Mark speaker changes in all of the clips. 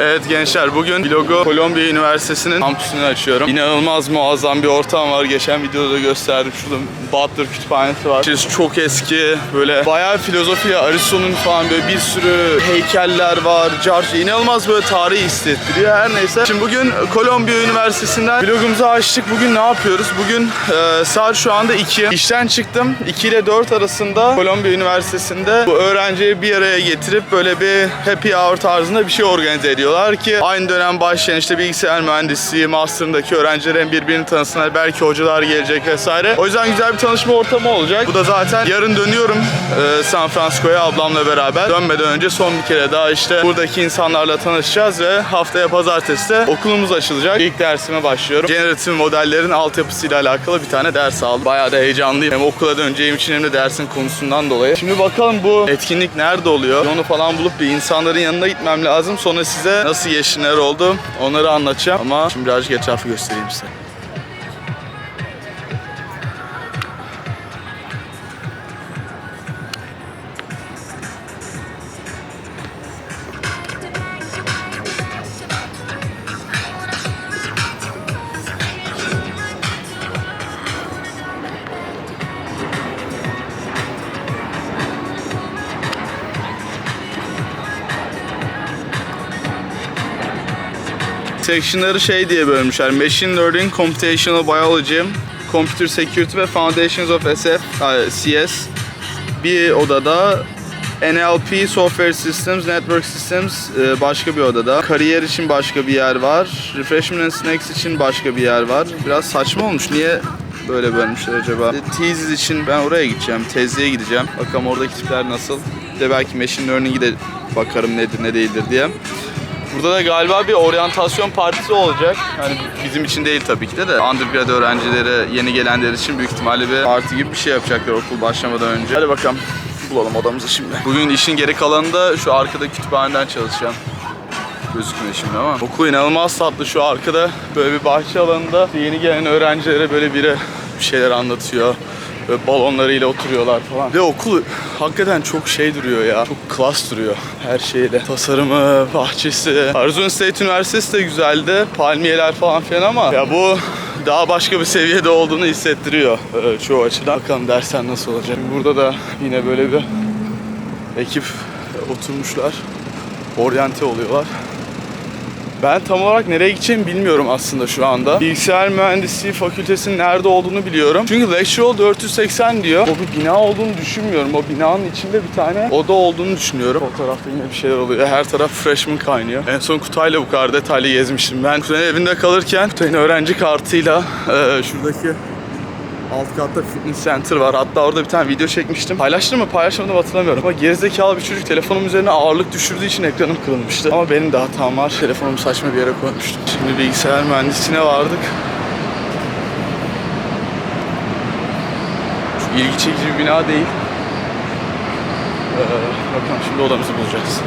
Speaker 1: Evet gençler bugün vlogu Kolombiya Üniversitesi'nin kampüsünü açıyorum. İnanılmaz muazzam bir ortam var. Geçen videoda da gösterdim. Şurada Butler kütüphanesi var. İçerisi çok eski. Böyle bayağı filozofi, Aristo'nun falan böyle bir sürü heykeller var. George inanılmaz böyle tarihi hissettiriyor. Her neyse. Şimdi bugün Kolombiya Üniversitesi'nden vlogumuzu açtık. Bugün ne yapıyoruz? Bugün e, saat şu anda 2. İşten çıktım. 2 ile 4 arasında Kolombiya Üniversitesi'nde bu öğrenciyi bir araya getirip böyle bir happy hour tarzında bir şey organize ediyorlar ki aynı dönem başlayan işte bilgisayar mühendisliği, master'ındaki öğrencilerin birbirini tanısınlar. Belki hocalar gelecek vesaire. O yüzden güzel bir tanışma ortamı olacak. Bu da zaten yarın dönüyorum e, San Francisco'ya ablamla beraber. Dönmeden önce son bir kere daha işte buradaki insanlarla tanışacağız ve haftaya pazartesi de okulumuz açılacak. İlk dersime başlıyorum. Generatif modellerin altyapısıyla alakalı bir tane ders aldım. Bayağı da heyecanlıyım. Hem okula döneceğim için hem de dersin konusundan dolayı. Şimdi bakalım bu etkinlik nerede oluyor? Onu falan bulup bir insanların yanına gitmem lazım. Sonra size nasıl geçişler oldu onları anlatacağım. Ama şimdi birazcık etrafı göstereyim size. Section'ları şey diye bölmüşler. Machine Learning, Computational Biology, Computer Security ve Foundations of SF, CS. Bir odada NLP, Software Systems, Network Systems e, başka bir odada. Kariyer için başka bir yer var. Refreshment and Snacks için başka bir yer var. Biraz saçma olmuş. Niye böyle bölmüşler acaba? Thesis için ben oraya gideceğim. Tezliğe gideceğim. Bakalım oradaki tipler nasıl. De belki Machine Learning'i de bakarım nedir ne değildir diye. Burada da galiba bir oryantasyon partisi olacak. Yani bizim için değil tabii ki de de undergrad öğrencileri, yeni gelenler için büyük ihtimalle bir parti gibi bir şey yapacaklar okul başlamadan önce. Hadi bakalım bulalım odamızı şimdi. Bugün işin geri kalanında şu arkada kütüphaneden çalışacağım. Gözükmüyor şimdi ama. Okul inanılmaz tatlı şu arkada böyle bir bahçe alanında yeni gelen öğrencilere böyle biri bir şeyler anlatıyor. Böyle balonlarıyla oturuyorlar falan. Ve okul hakikaten çok şey duruyor ya. Çok klas duruyor her şeyle. Tasarımı, bahçesi. Arizona State Üniversitesi de güzeldi. Palmiyeler falan filan ama ya bu daha başka bir seviyede olduğunu hissettiriyor e, çoğu açıdan. Bakalım dersler nasıl olacak. Burada da yine böyle bir ekip oturmuşlar. Oryante oluyorlar. Ben tam olarak nereye gideceğimi bilmiyorum aslında şu anda. Bilgisayar Mühendisliği Fakültesinin nerede olduğunu biliyorum. Çünkü Lecture Hall 480 diyor. O bir bina olduğunu düşünmüyorum. O binanın içinde bir tane oda olduğunu düşünüyorum. O tarafta yine bir şeyler oluyor. Her taraf freshman kaynıyor. En son Kutay'la bu kadar detaylı gezmiştim. Ben Kutay'ın evinde kalırken Kutay'ın öğrenci kartıyla e, şuradaki Alt katta fitness center var. Hatta orada bir tane video çekmiştim. Paylaştım mı paylaşmadım hatırlamıyorum. Ama gerizekalı bir çocuk telefonum üzerine ağırlık düşürdüğü için ekranım kırılmıştı. Ama benim de hatam var. Telefonumu saçma bir yere koymuştum. Şimdi bilgisayar mühendisliğine vardık. Çok ilgi çekici bir bina değil. Ee, bakalım şimdi odamızı bulacağız.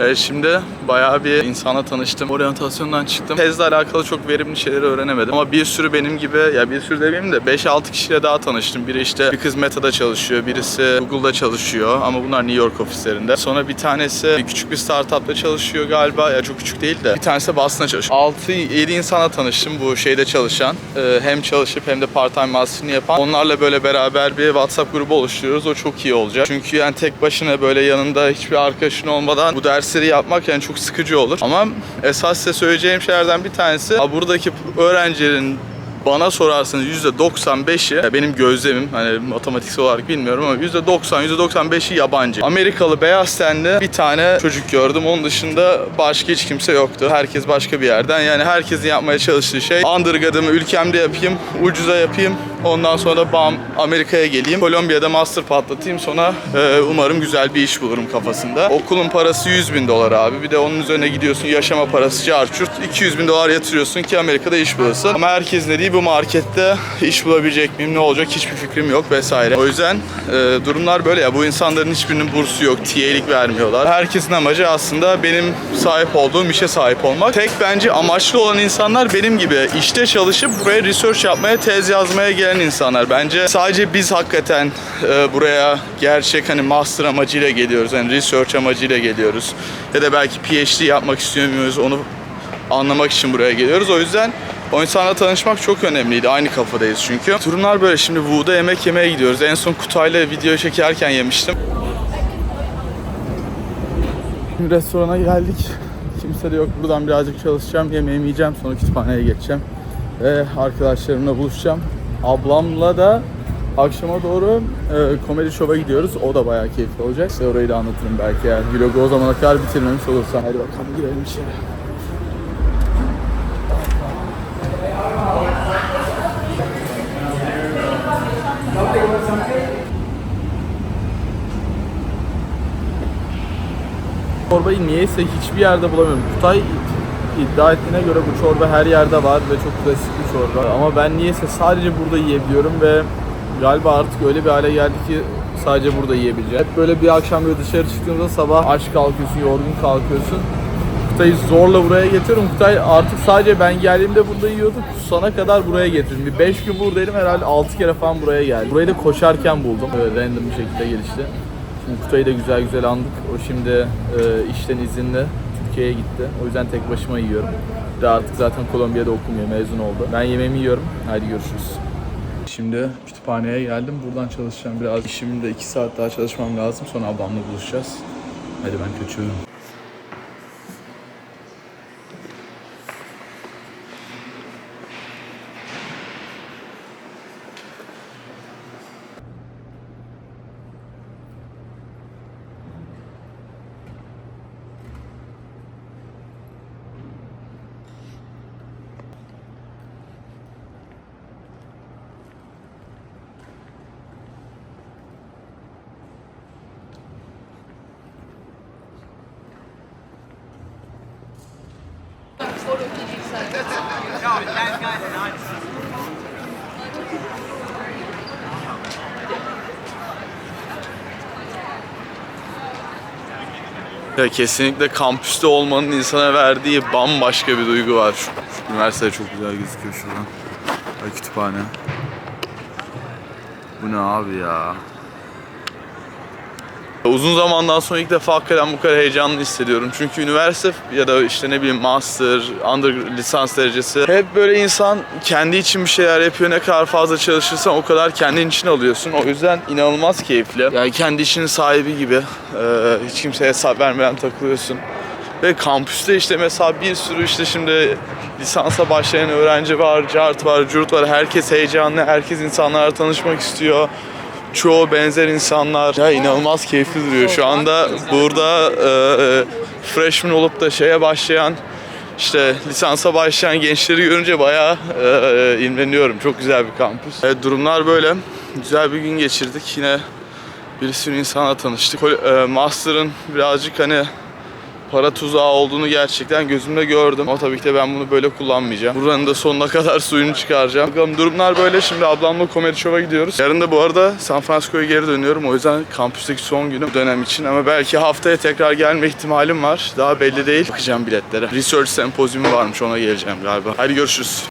Speaker 1: Evet şimdi bayağı bir insana tanıştım. Oryantasyondan çıktım. Tezle alakalı çok verimli şeyleri öğrenemedim. Ama bir sürü benim gibi, ya bir sürü demeyeyim de 5-6 kişiyle daha tanıştım. Biri işte bir kız Meta'da çalışıyor, birisi Google'da çalışıyor ama bunlar New York ofislerinde. Sonra bir tanesi küçük bir startupta çalışıyor galiba. Ya çok küçük değil de. Bir tanesi de Boston'da çalışıyor. 6-7 insana tanıştım bu şeyde çalışan. Ee, hem çalışıp hem de part-time master'ını yapan. Onlarla böyle beraber bir WhatsApp grubu oluşturuyoruz. O çok iyi olacak. Çünkü yani tek başına böyle yanında hiçbir arkadaşın olmadan bu dersleri yapmak yani çok sıkıcı olur. Ama esas size söyleyeceğim şeylerden bir tanesi buradaki öğrencilerin bana sorarsanız %95'i ya benim gözlemim hani matematiksel olarak bilmiyorum ama %90 %95'i yabancı. Amerikalı beyaz tenli bir tane çocuk gördüm. Onun dışında başka hiç kimse yoktu. Herkes başka bir yerden. Yani herkesin yapmaya çalıştığı şey undergrad'ımı ülkemde yapayım, ucuza yapayım. Ondan sonra bam Amerika'ya geleyim. Kolombiya'da master patlatayım. Sonra e, umarım güzel bir iş bulurum kafasında. Okulun parası 100 bin dolar abi. Bir de onun üzerine gidiyorsun yaşama parası çarçurt. 200 bin dolar yatırıyorsun ki Amerika'da iş bulasın. Ama herkes dediği bu markette iş bulabilecek miyim, ne olacak hiçbir fikrim yok vesaire. O yüzden e, durumlar böyle ya. Bu insanların hiçbirinin bursu yok, TA'lik vermiyorlar. Herkesin amacı aslında benim sahip olduğum işe sahip olmak. Tek bence amaçlı olan insanlar benim gibi işte çalışıp buraya research yapmaya, tez yazmaya gelen insanlar. Bence sadece biz hakikaten e, buraya gerçek hani master amacıyla geliyoruz. Yani research amacıyla geliyoruz. Ya da belki PhD yapmak istiyor muyuz onu anlamak için buraya geliyoruz. O yüzden o insanla tanışmak çok önemliydi. Aynı kafadayız çünkü. Durumlar böyle. Şimdi Wu'da yemek yemeye gidiyoruz. En son Kutay'la video çekerken yemiştim. Restorana geldik. Kimse de yok. Buradan birazcık çalışacağım. Yemeğimi yiyeceğim. Sonra kütüphaneye geçeceğim. Ve arkadaşlarımla buluşacağım. Ablamla da akşama doğru e, komedi şova gidiyoruz. O da bayağı keyifli olacak. Size orayı da anlatırım belki eğer vlogu o zamana kadar bitirmemiş olursam. Hadi bakalım girelim içeri. Çorbayı niyeyse hiçbir yerde bulamıyorum. Kutay iddia ettiğine göre bu çorba her yerde var ve çok klasik bir çorba. Ama ben niyeyse sadece burada yiyebiliyorum ve galiba artık öyle bir hale geldi ki sadece burada yiyebileceğim. Hep böyle bir akşam böyle dışarı çıktığımda sabah aç kalkıyorsun, yorgun kalkıyorsun. Kutay'ı zorla buraya getiriyorum. Kutay artık sadece ben geldiğimde burada yiyordu. Kusana kadar buraya getirdim. Bir 5 gün buradaydım herhalde 6 kere falan buraya geldim. Burayı da koşarken buldum. Böyle random bir şekilde gelişti. Şimdi Kutay'ı da güzel güzel andık. O şimdi e, işten izinli Türkiye'ye gitti. O yüzden tek başıma yiyorum. Ve artık zaten Kolombiya'da okumuyor, mezun oldu. Ben yemeğimi yiyorum. Haydi görüşürüz. Şimdi kütüphaneye geldim. Buradan çalışacağım biraz. İşimde 2 saat daha çalışmam lazım. Sonra ablamla buluşacağız. Hadi ben kaçıyorum. Ya kesinlikle kampüste olmanın insana verdiği bambaşka bir duygu var. Üniversite çok güzel gözüküyor şuradan. Ay kütüphane. Bu ne abi ya? Uzun zamandan sonra ilk defa hakikaten bu kadar heyecanlı hissediyorum. Çünkü üniversite ya da işte ne bileyim master, under lisans derecesi hep böyle insan kendi için bir şeyler yapıyor. Ne kadar fazla çalışırsan o kadar kendin için alıyorsun. O yüzden inanılmaz keyifli. Yani kendi işinin sahibi gibi. Ee, hiç kimseye hesap vermeden takılıyorsun. Ve kampüste işte mesela bir sürü işte şimdi lisansa başlayan öğrenci var, cart var, curt var. Herkes heyecanlı, herkes insanlarla tanışmak istiyor çoğu benzer insanlar. Ya inanılmaz keyifli duruyor. Şu anda burada e, freshman olup da şeye başlayan işte lisansa başlayan gençleri görünce bayağı e, imreniyorum. Çok güzel bir kampüs. Evet, durumlar böyle. Güzel bir gün geçirdik. Yine bir sürü insanla tanıştık. E, Master'ın birazcık hani para tuzağı olduğunu gerçekten gözümle gördüm. Ama tabii ki de ben bunu böyle kullanmayacağım. Buranın da sonuna kadar suyunu çıkaracağım. Bakalım durumlar böyle. Şimdi ablamla komedi şova gidiyoruz. Yarın da bu arada San Francisco'ya geri dönüyorum. O yüzden kampüsteki son günüm bu dönem için. Ama belki haftaya tekrar gelme ihtimalim var. Daha belli değil. Bakacağım biletlere. Research sempozyumu varmış ona geleceğim galiba. Hadi görüşürüz.